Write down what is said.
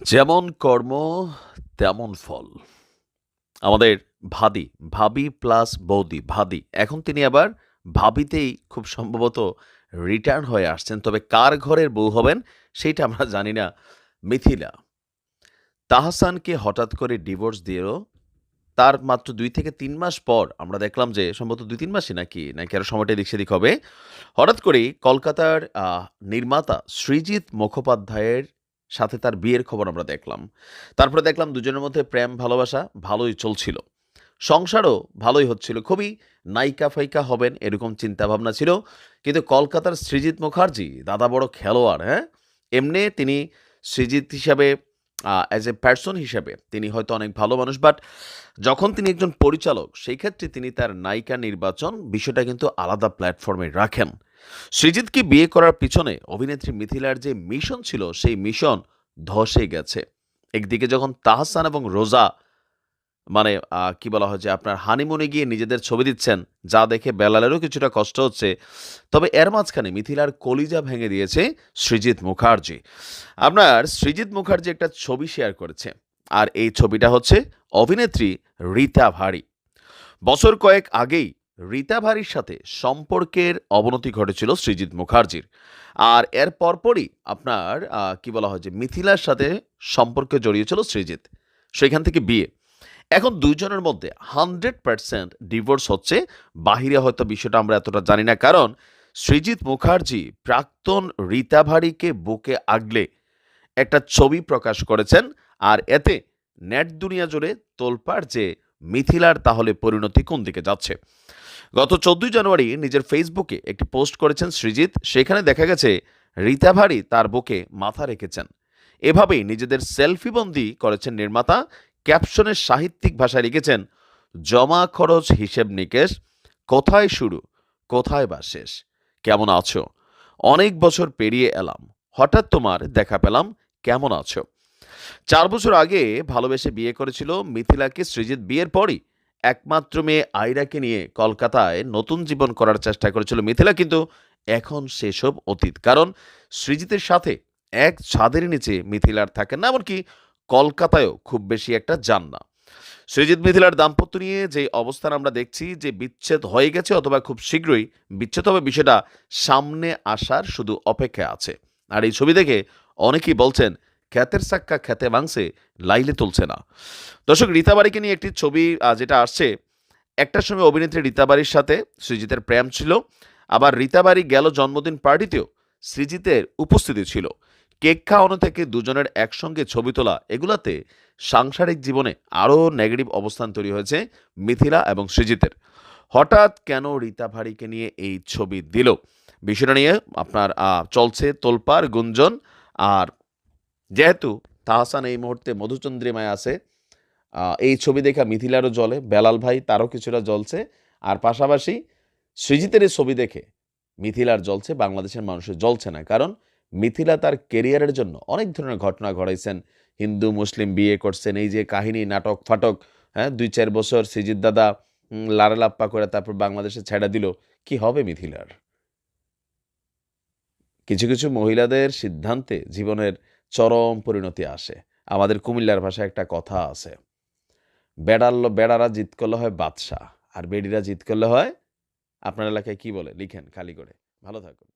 যেমন কর্ম তেমন ফল। আমাদের ভাদি, ভাবি প্লাস বৌদি, ভাদি। এখন তিনি আবার ভাবিতেই খুব সম্ভবত রিটার্ন হয়ে আসছেন। তবে কার ঘরের বউ হবেন সেইটা আমরা জানি না। মিথিলা। তাহসানকে হঠাৎ করে ডিভোর্স দিয়েও তার মাত্র দুই থেকে তিন মাস পর আমরা দেখলাম যে সম্ভবত ২-৩ মাসই নাকি, নাকি আরও সময়টা এদিক সেদিক হবে। হঠাৎ করেই কলকাতার নির্মাতা সৃজিত মুখোপাধ্যায়ের সাথে তার বিয়ের খবর আমরা দেখলাম। তারপরে দেখলাম দুজনের মধ্যে প্রেম ভালোবাসা ভালোই চলছিল। সংসারও ভালোই হচ্ছিল। খুবই নায়িকা-ফায়িকা হবেন এরকম চিন্তাভাবনা ছিল। কিন্তু কলকাতার সৃজিত মুখার্জি দাদা বড় খেলোয়াড়, হ্যাঁ? এমনি তিনি সৃজিত হিসাবে অ্যাজ এ পারসন হিসাবে তিনি হয়তো অনেক ভালো মানুষ। বাট যখন তিনি একজন পরিচালক সেই ক্ষেত্রে তিনি তার নায়িকা নির্বাচন বিষয়টা কিন্তু আলাদা প্ল্যাটফর্মে রাখেন। সৃজিতকে বিয়ে করার পিছনে অভিনেত্রী মিথিলার যে মিশন ছিল সেই মিশন ধসে গেছে। একদিকে যখন তাহসান এবং রোজা মানে কি বলা হয় যে আপনার হানিমুনে গিয়ে নিজেদের ছবি দিচ্ছেন, যা দেখে বেলালেরও কিছুটা কষ্ট হচ্ছে। তবে এর মাঝখানে মিথিলার কলিজা ভেঙে দিয়েছে সৃজিত মুখার্জি। আপনার সৃজিত মুখার্জি একটা ছবি শেয়ার করেছে। আর এই ছবিটা হচ্ছে অভিনেত্রী রীতা ভারি। বছর কয়েক আগেই রীতা ভারির সাথে সম্পর্কের অবনতি ঘটেছিল সৃজিত মুখার্জির। আর এর পরপরই আপনার কি বলা হয় যে, মিথিলার সাথে সম্পর্কে জড়িয়েছিল সৃজিত। সেখান থেকে বিয়ে। এখন ২ জনের মধ্যে 100% ডিভোর্স হচ্ছে। বাহিরে হয়তো বিষয়টা আমরা এতটা জানি না। কারণ সৃজিত মুখার্জি প্রাক্তন রীতা ভারিকে বুকে আগলে একটা ছবি প্রকাশ করেছেন। আর এতে নেট দুনিয়া জুড়ে তোলপাড় যে মিথিলার তাহলে পরিণতি কোন দিকে যাচ্ছে। গত ১৪ই জানুয়ারি নিজের ফেসবুকে একটি পোস্ট করেছেন সৃজিত। সেখানে দেখা গেছে রীতা ভারি তার বুকে মাথা রেখেছেন। এভাবেই নিজেদের সেলফিবন্দি করেছেন নির্মাতা। ক্যাপশনের সাহিত্যিক ভাষায় লিখেছেন, "জমা খরচ হিসেব নিকেশ, কোথায় শুরু, কোথায় বা শেষ? কেমন আছো? অনেক বছর পেরিয়ে এলাম। হঠাৎ তোমার দেখা পেলাম, কেমন আছো?" চার বছর আগে ভালোবেসে বিয়ে করেছিল মিথিলাকে সৃজিত বিয়ের পরই একমাত্র মেয়ে আয়রাকে নিয়ে কলকাতায় নতুন জীবন করার চেষ্টা করেছিল মিথিলা, কিন্তু এখন সেসব অতীত। কারণ সৃজিতের সাথে এক ছাদের নিচে মিথিলার থাকেন না, এমনকি কলকাতায়ও খুব বেশি একটা যান না। সৃজিত মিথিলার দাম্পত্য নিয়ে যে অবস্থান আমরা দেখছি, যে বিচ্ছেদ হয়ে গেছে অথবা খুব শীঘ্রই বিচ্ছেদ হবে, বিষয়টা সামনে আসার শুধু অপেক্ষা আছে। আর এই ছবি দেখে অনেকেই বলছেন খ্যাতের সাক্কা খ্যাতে ভাঙছে, লাইলে তুলছে না। দর্শক রীতা বারিকে নিয়ে একটি ছবি যেটা আসছে, একটা সময় অভিনেত্রী রীতা বারির সাথে সৃজিতের প্রেম ছিল। আবার রীতা বারি গেল জন্মদিন পার্টিতেও সৃজিতের উপস্থিতি ছিল। কেক খাওয়ানো থেকে দুজনের একসঙ্গে ছবি তোলা এগুলাতে সাংসারিক জীবনে আরও নেগেটিভ অবস্থান তৈরি হয়েছে মিথিলা এবং সৃজিতের। হঠাৎ কেন রীতা ভারিকে নিয়ে এই ছবি দিল? বিষয়টা নিয়ে আপনার চলছে তোলপাড় গুঞ্জন। আর যেহেতু তাহসান এই মুহূর্তে মধুচন্দ্রিমায় আছে, এই ছবি দেখা মিথিলারও জ্বলে, বেলাল ভাই তারও কিছুটা জ্বলছে। আর পাশাপাশি সৃজিতের এই ছবি দেখে মিথিলার জ্বলছে, বাংলাদেশের মানুষের জ্বলছে না। কারণ মিথিলা তার কেরিয়ারের জন্য অনেক ধরনের ঘটনা ঘটাইছেন। হিন্দু মুসলিম বিয়ে করছেন, এই যে কাহিনী নাটক-ফাটক, হ্যাঁ? ২-৪ বছর সৃজিত দাদা উম লাড়া-লাপ্পা করে তারপর বাংলাদেশে ছাইড়া দিল। কি হবে মিথিলার? কিছু, কিছু মহিলাদের সিদ্ধান্তে জীবনের চরম পরিণতি আসে। আমাদের কুমিল্লার ভাষায় একটা কথা আছে। বেড়াল বেড়ারা জিত করলে হয় বাদশাহ, আর বেডিরা জিত করলে হয়, আপনার এলাকায় কি বলে? লিখেন খালি করে। ভালো থাকুন।